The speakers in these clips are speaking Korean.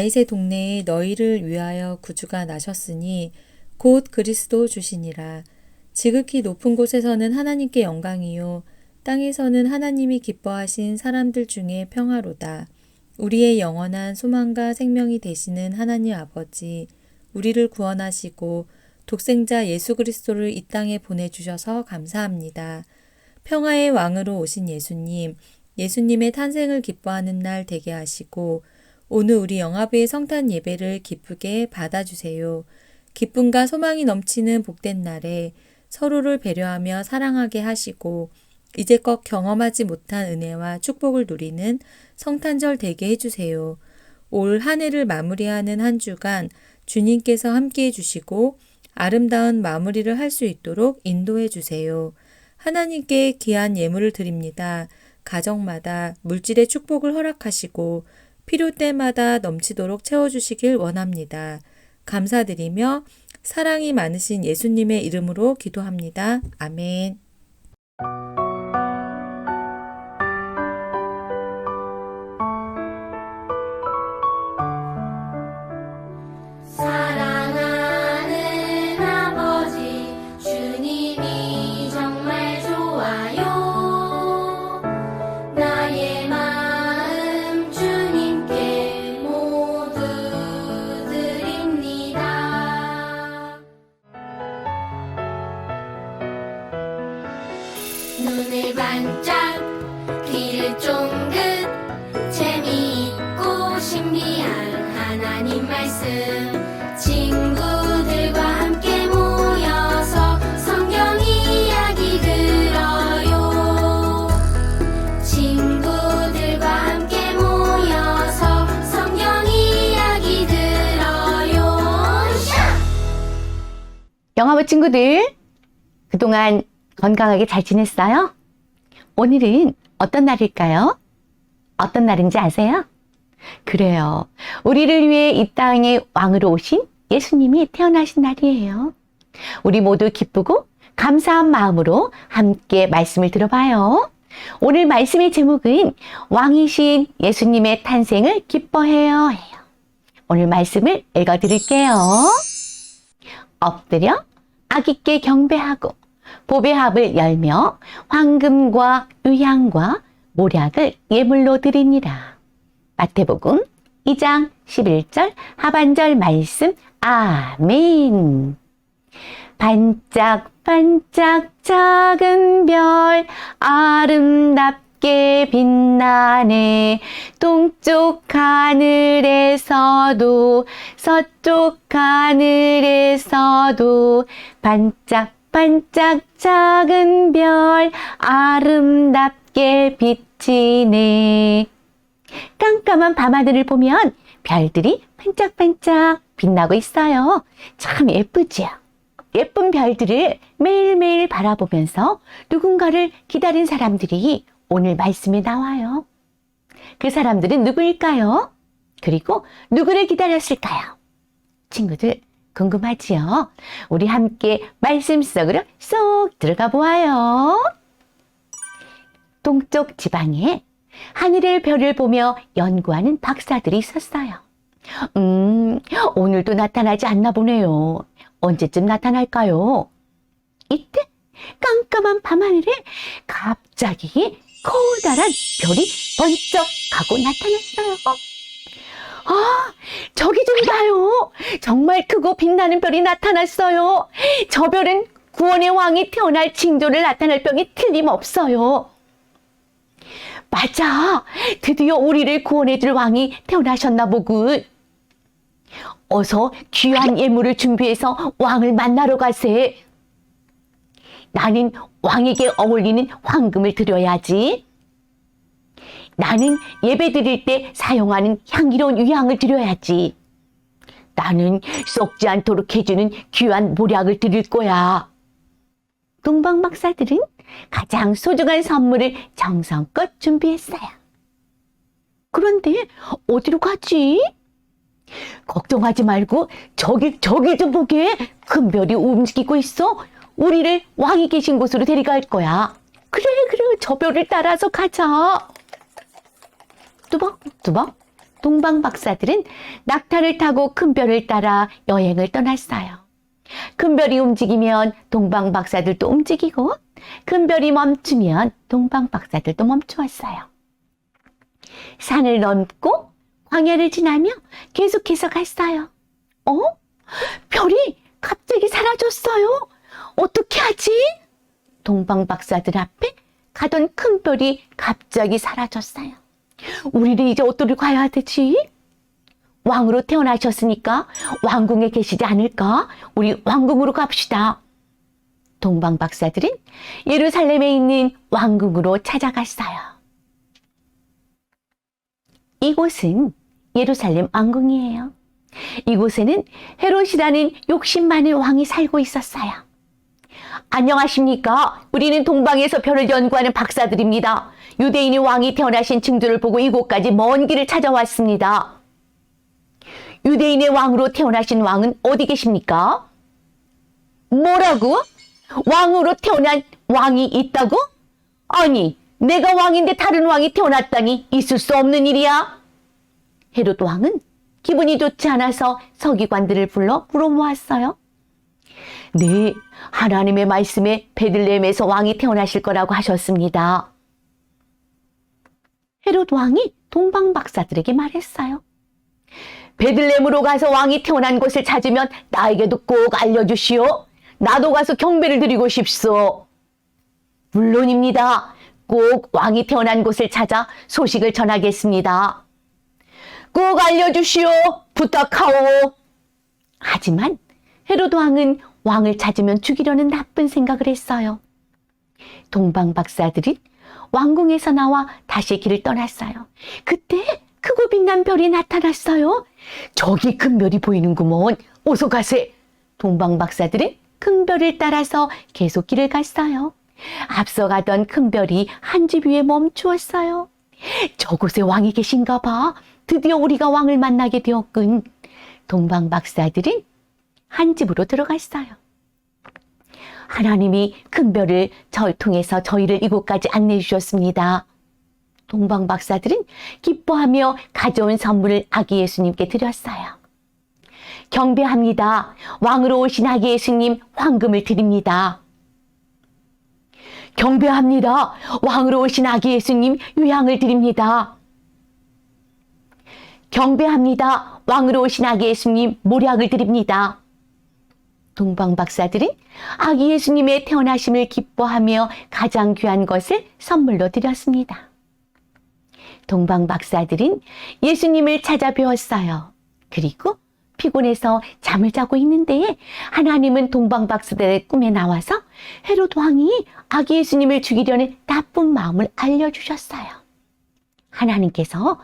다윗의 동네에 너희를 위하여 구주가 나셨으니 곧 그리스도 주시니라. 지극히 높은 곳에서는 하나님께 영광이요 땅에서는 하나님이 기뻐하신 사람들 중에 평화로다. 우리의 영원한 소망과 생명이 되시는 하나님 아버지, 우리를 구원하시고 독생자 예수 그리스도를 이 땅에 보내주셔서 감사합니다. 평화의 왕으로 오신 예수님, 예수님의 탄생을 기뻐하는 날 되게 하시고 오늘 우리 영화부의 성탄 예배를 기쁘게 받아주세요. 기쁨과 소망이 넘치는 복된 날에 서로를 배려하며 사랑하게 하시고 이제껏 경험하지 못한 은혜와 축복을 누리는 성탄절 되게 해주세요. 올 한 해를 마무리하는 한 주간 주님께서 함께 해주시고 아름다운 마무리를 할 수 있도록 인도해 주세요. 하나님께 귀한 예물을 드립니다. 가정마다 물질의 축복을 허락하시고 필요 때마다 넘치도록 채워주시길 원합니다. 감사드리며 사랑이 많으신 예수님의 이름으로 기도합니다. 아멘. 영화부 친구들, 그동안 건강하게 잘 지냈어요? 오늘은 어떤 날일까요? 어떤 날인지 아세요? 그래요. 우리를 위해 이 땅에 왕으로 오신 예수님이 태어나신 날이에요. 우리 모두 기쁘고 감사한 마음으로 함께 말씀을 들어봐요. 오늘 말씀의 제목은 왕이신 예수님의 탄생을 기뻐해요. 해요. 오늘 말씀을 읽어 드릴게요. 엎드려 아기께 경배하고 보배합을 열며 황금과 유향과 모략을 예물로 드리니라. 마태복음 2장 11절 하반절 말씀 아멘. 반짝반짝 작은 별 아름답 게 빛나네 동쪽 하늘에서도 서쪽 하늘에서도 반짝 반짝 작은 별 아름답게 비치네 깜깜한 밤하늘을 보면 별들이 반짝반짝 빛나고 있어요. 참 예쁘지요? 예쁜 별들을 매일매일 바라보면서 누군가를 기다린 사람들이 오늘 말씀에 나와요. 그 사람들은 누구일까요? 그리고 누구를 기다렸을까요? 친구들 궁금하지요? 우리 함께 말씀 속으로 쏙 들어가 보아요. 동쪽 지방에 하늘의 별을 보며 연구하는 박사들이 있었어요. 음, 오늘도 나타나지 않나 보네요. 언제쯤 나타날까요? 이때 깜깜한 밤하늘에 갑자기 커다란 별이 번쩍 하고 나타났어요. 아, 저기 좀 봐요. 정말 크고 빛나는 별이 나타났어요. 저 별은 구원의 왕이 태어날 징조를 나타낼 병이 틀림없어요. 맞아. 드디어 우리를 구원해줄 왕이 태어나셨나 보군. 어서 귀한 예물을 준비해서 왕을 만나러 가세. 나는 왕에게 어울리는 황금을 드려야지. 나는 예배 드릴 때 사용하는 향기로운 유향을 드려야지. 나는 썩지 않도록 해주는 귀한 모략을 드릴 거야. 동방 박사들은 가장 소중한 선물을 정성껏 준비했어요. 그런데 어디로 가지? 걱정하지 말고 저기 저기 좀 보게 큰 별이 움직이고 있어. 우리를 왕이 계신 곳으로 데려갈 거야. 그래 그래 저 별을 따라서 가자. 뚜벅 뚜벅 동방 박사들은 낙타를 타고 큰 별을 따라 여행을 떠났어요. 큰 별이 움직이면 동방 박사들도 움직이고 큰 별이 멈추면 동방 박사들도 멈추었어요. 산을 넘고 광야를 지나며 계속해서 갔어요. 어? 별이 갑자기 사라졌어요. 어떻게 하지? 동방 박사들 앞에 가던 큰 별이 갑자기 사라졌어요. 우리는 이제 어디로 가야 되지? 왕으로 태어나셨으니까 왕궁에 계시지 않을까? 우리 왕궁으로 갑시다. 동방 박사들은 예루살렘에 있는 왕궁으로 찾아갔어요. 이곳은 예루살렘 왕궁이에요. 이곳에는 헤롯이라는 욕심 많은 왕이 살고 있었어요. 안녕하십니까? 우리는 동방에서 별을 연구하는 박사들입니다. 유대인의 왕이 태어나신 징조를 보고 이곳까지 먼 길을 찾아왔습니다. 유대인의 왕으로 태어나신 왕은 어디 계십니까? 뭐라고? 왕으로 태어난 왕이 있다고? 아니, 내가 왕인데 다른 왕이 태어났다니 있을 수 없는 일이야. 헤롯 왕은 기분이 좋지 않아서 서기관들을 불러 물어모았어요. 네, 하나님의 말씀에 베들레헴에서 왕이 태어나실 거라고 하셨습니다. 헤롯 왕이 동방 박사들에게 말했어요. 베들레헴으로 가서 왕이 태어난 곳을 찾으면 나에게도 꼭 알려주시오. 나도 가서 경배를 드리고 싶소. 물론입니다. 꼭 왕이 태어난 곳을 찾아 소식을 전하겠습니다. 꼭 알려주시오. 부탁하오. 하지만 헤로드 왕은 왕을 찾으면 죽이려는 나쁜 생각을 했어요. 동방 박사들이 왕궁에서 나와 다시 길을 떠났어요. 그때 크고 빛난 별이 나타났어요. 저기 큰 별이 보이는구먼. 어서 가세. 동방 박사들은 큰 별을 따라서 계속 길을 갔어요. 앞서가던 큰 별이 한 집 위에 멈추었어요. 저곳에 왕이 계신가 봐. 드디어 우리가 왕을 만나게 되었군. 동방 박사들은 한 집으로 들어갔어요. 하나님이 큰 별을 절 통해서 저희를 이곳까지 안내해 주셨습니다. 동방 박사들은 기뻐하며 가져온 선물을 아기 예수님께 드렸어요. 경배합니다. 왕으로 오신 아기 예수님 황금을 드립니다. 경배합니다. 왕으로 오신 아기 예수님 유향을 드립니다. 경배합니다. 왕으로 오신 아기 예수님 모략을 드립니다. 동방 박사들은 아기 예수님의 태어나심을 기뻐하며 가장 귀한 것을 선물로 드렸습니다. 동방 박사들은 예수님을 찾아뵈었어요. 그리고 피곤해서 잠을 자고 있는데 하나님은 동방 박사들의 꿈에 나와서 헤롯 왕이 아기 예수님을 죽이려는 나쁜 마음을 알려주셨어요. 하나님께서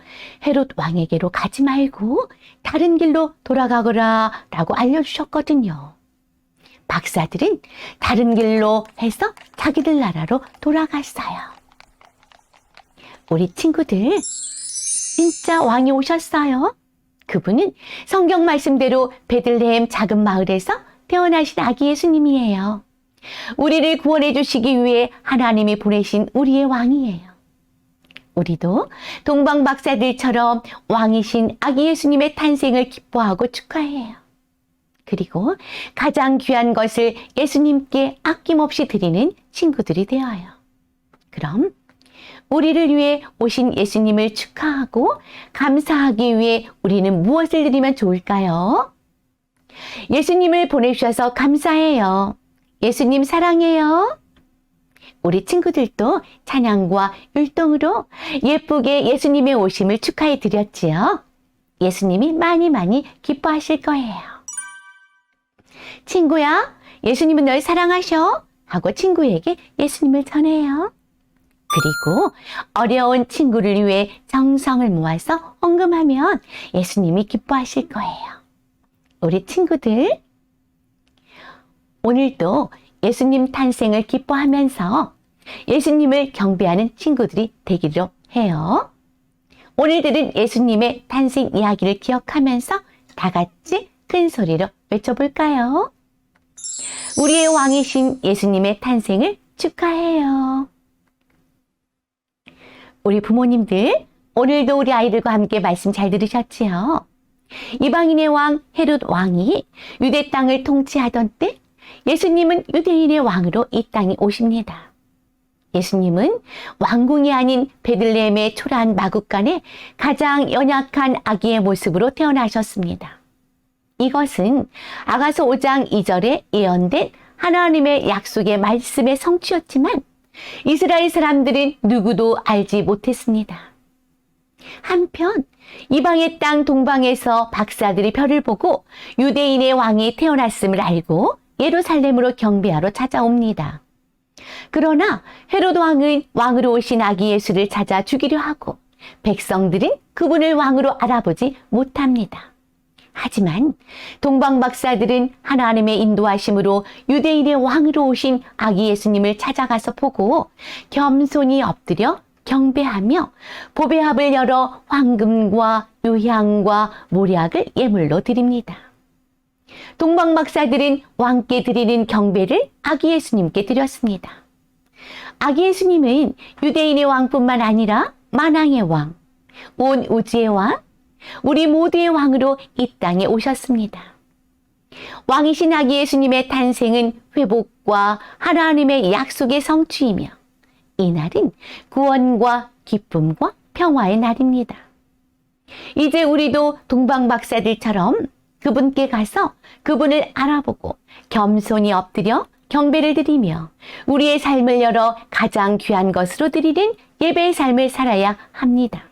헤롯 왕에게로 가지 말고 다른 길로 돌아가거라 라고 알려주셨거든요. 박사들은 다른 길로 해서 자기들 나라로 돌아갔어요. 우리 친구들, 진짜 왕이 오셨어요. 그분은 성경 말씀대로 베들레헴 작은 마을에서 태어나신 아기 예수님이에요. 우리를 구원해 주시기 위해 하나님이 보내신 우리의 왕이에요. 우리도 동방 박사들처럼 왕이신 아기 예수님의 탄생을 기뻐하고 축하해요. 그리고 가장 귀한 것을 예수님께 아낌없이 드리는 친구들이 되어요. 그럼 우리를 위해 오신 예수님을 축하하고 감사하기 위해 우리는 무엇을 드리면 좋을까요? 예수님을 보내주셔서 감사해요. 예수님 사랑해요. 우리 친구들도 찬양과 율동으로 예쁘게 예수님의 오심을 축하해 드렸지요. 예수님이 많이 많이 기뻐하실 거예요. 친구야, 예수님은 널 사랑하셔. 하고 친구에게 예수님을 전해요. 그리고 어려운 친구를 위해 정성을 모아서 헌금하면 예수님이 기뻐하실 거예요. 우리 친구들, 오늘도 예수님 탄생을 기뻐하면서 예수님을 경배하는 친구들이 되기로 해요. 오늘 들은 예수님의 탄생 이야기를 기억하면서 다 같이 큰 소리로 외쳐볼까요? 우리의 왕이신 예수님의 탄생을 축하해요. 우리 부모님들 오늘도 우리 아이들과 함께 말씀 잘 들으셨지요? 이방인의 왕 헤롯 왕이 유대 땅을 통치하던 때 예수님은 유대인의 왕으로 이 땅에 오십니다. 예수님은 왕궁이 아닌 베들레헴의 초라한 마국간에 가장 연약한 아기의 모습으로 태어나셨습니다. 이것은 아가서 5장 2절에 예언된 하나님의 약속의 말씀의 성취였지만 이스라엘 사람들은 누구도 알지 못했습니다. 한편 이방의 땅 동방에서 박사들이 별을 보고 유대인의 왕이 태어났음을 알고 예루살렘으로 경배하러 찾아옵니다. 그러나 헤로드 왕은 왕으로 오신 아기 예수를 찾아 죽이려 하고 백성들은 그분을 왕으로 알아보지 못합니다. 하지만 동방 박사들은 하나님의 인도하심으로 유대인의 왕으로 오신 아기 예수님을 찾아가서 보고 겸손히 엎드려 경배하며 보배합을 열어 황금과 유향과 모략을 예물로 드립니다. 동방 박사들은 왕께 드리는 경배를 아기 예수님께 드렸습니다. 아기 예수님은 유대인의 왕뿐만 아니라 만왕의 왕, 온 우주의 왕, 우리 모두의 왕으로 이 땅에 오셨습니다. 왕이신 아기 예수님의 탄생은 회복과 하나님의 약속의 성취이며 이날은 구원과 기쁨과 평화의 날입니다. 이제 우리도 동방 박사들처럼 그분께 가서 그분을 알아보고 겸손히 엎드려 경배를 드리며 우리의 삶을 열어 가장 귀한 것으로 드리는 예배의 삶을 살아야 합니다.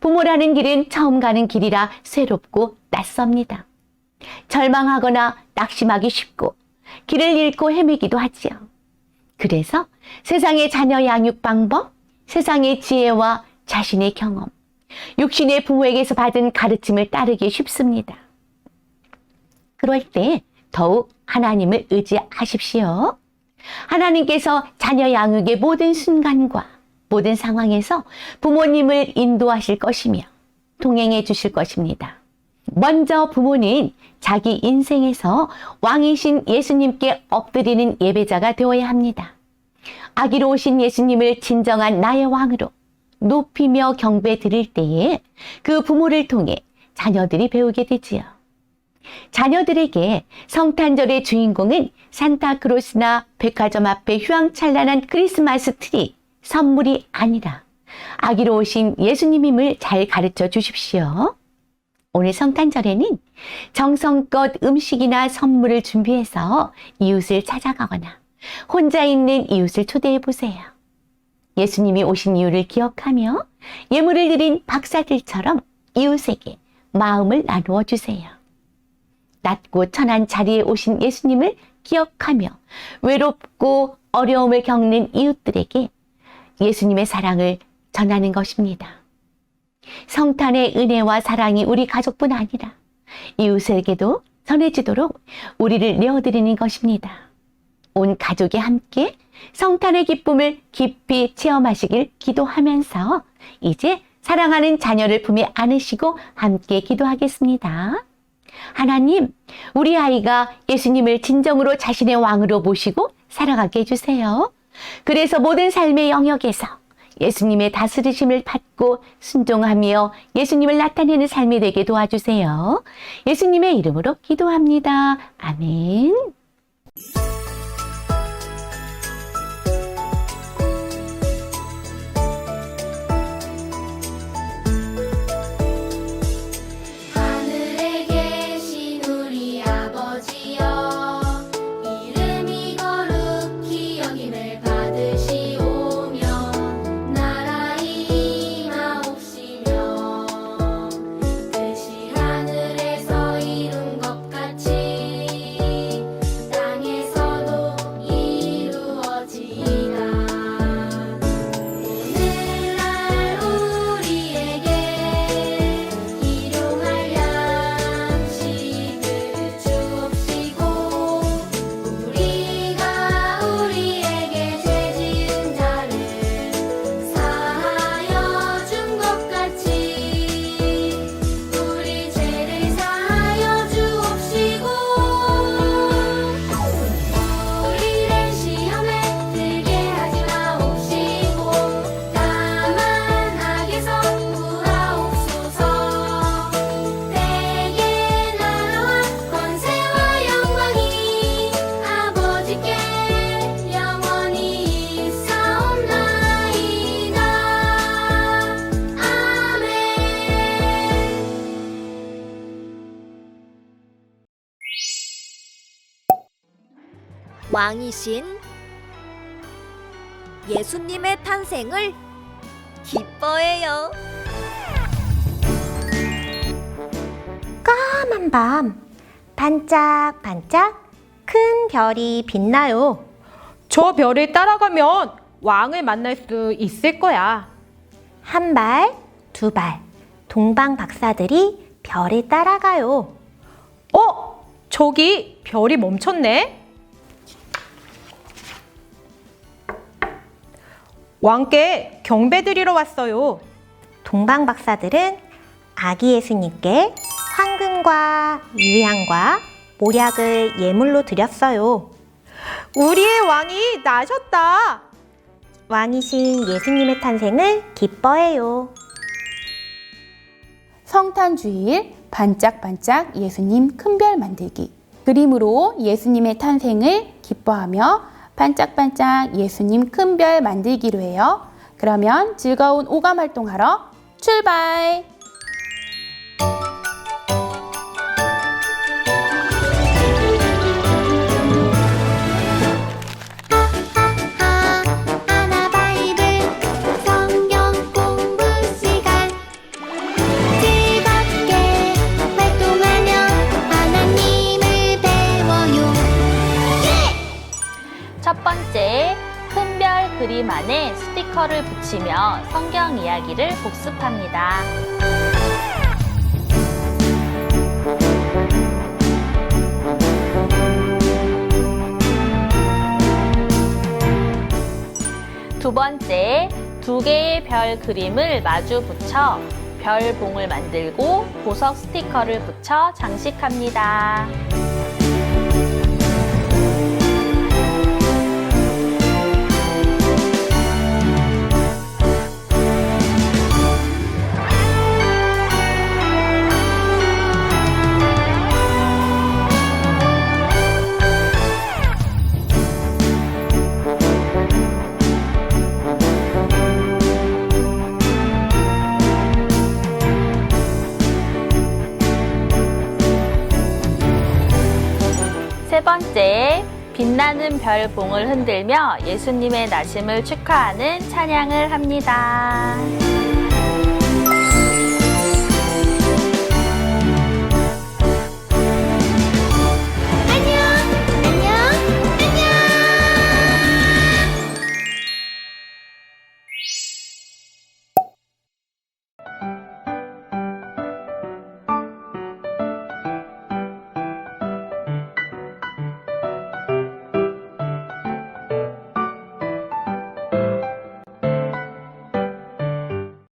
부모라는 길은 처음 가는 길이라 새롭고 낯섭니다. 절망하거나 낙심하기 쉽고 길을 잃고 헤매기도 하지요. 그래서 세상의 자녀 양육 방법, 세상의 지혜와 자신의 경험, 육신의 부모에게서 받은 가르침을 따르기 쉽습니다. 그럴 때 더욱 하나님을 의지하십시오. 하나님께서 자녀 양육의 모든 순간과 모든 상황에서 부모님을 인도하실 것이며 동행해 주실 것입니다. 먼저 부모는 자기 인생에서 왕이신 예수님께 엎드리는 예배자가 되어야 합니다. 아기로 오신 예수님을 진정한 나의 왕으로 높이며 경배 드릴 때에 그 부모를 통해 자녀들이 배우게 되지요. 자녀들에게 성탄절의 주인공은 산타크로스나 백화점 앞에 휘황찬란한 크리스마스 트리, 선물이 아니라 아기로 오신 예수님임을 잘 가르쳐 주십시오. 오늘 성탄절에는 정성껏 음식이나 선물을 준비해서 이웃을 찾아가거나 혼자 있는 이웃을 초대해 보세요. 예수님이 오신 이유를 기억하며 예물을 드린 박사들처럼 이웃에게 마음을 나누어 주세요. 낮고 천한 자리에 오신 예수님을 기억하며 외롭고 어려움을 겪는 이웃들에게 예수님의 사랑을 전하는 것입니다. 성탄의 은혜와 사랑이 우리 가족뿐 아니라 이웃에게도 전해지도록 우리를 내어드리는 것입니다. 온 가족이 함께 성탄의 기쁨을 깊이 체험하시길 기도하면서 이제 사랑하는 자녀를 품에 안으시고 함께 기도하겠습니다. 하나님, 우리 아이가 예수님을 진정으로 자신의 왕으로 모시고 살아가게 해주세요. 그래서 모든 삶의 영역에서 예수님의 다스리심을 받고 순종하며 예수님을 나타내는 삶이 되게 도와주세요. 예수님의 이름으로 기도합니다. 아멘. 왕이신 예수님의 탄생을 기뻐해요. 까만 밤 반짝반짝 큰 별이 빛나요. 저 별을 따라가면 왕을 만날 수 있을 거야. 한 발, 두 발, 동방 박사들이 별을 따라가요. 어? 저기 별이 멈췄네? 왕께 경배드리러 왔어요. 동방 박사들은 아기 예수님께 황금과 유향과 모략을 예물로 드렸어요. 우리의 왕이 나셨다. 왕이신 예수님의 탄생을 기뻐해요. 성탄 주일 반짝반짝 예수님 큰 별 만들기 그림으로 예수님의 탄생을 기뻐하며 반짝반짝 예수님 큰 별 만들기로 해요. 그러면 즐거운 오감 활동하러 출발! 안에 스티커를 붙이며 성경 이야기를 복습합니다. 두 번째, 두 개의 별 그림을 마주 붙여 별 봉을 만들고 보석 스티커를 붙여 장식합니다. 빛나는 별 봉을 흔들며 예수님의 나심을 축하하는 찬양을 합니다.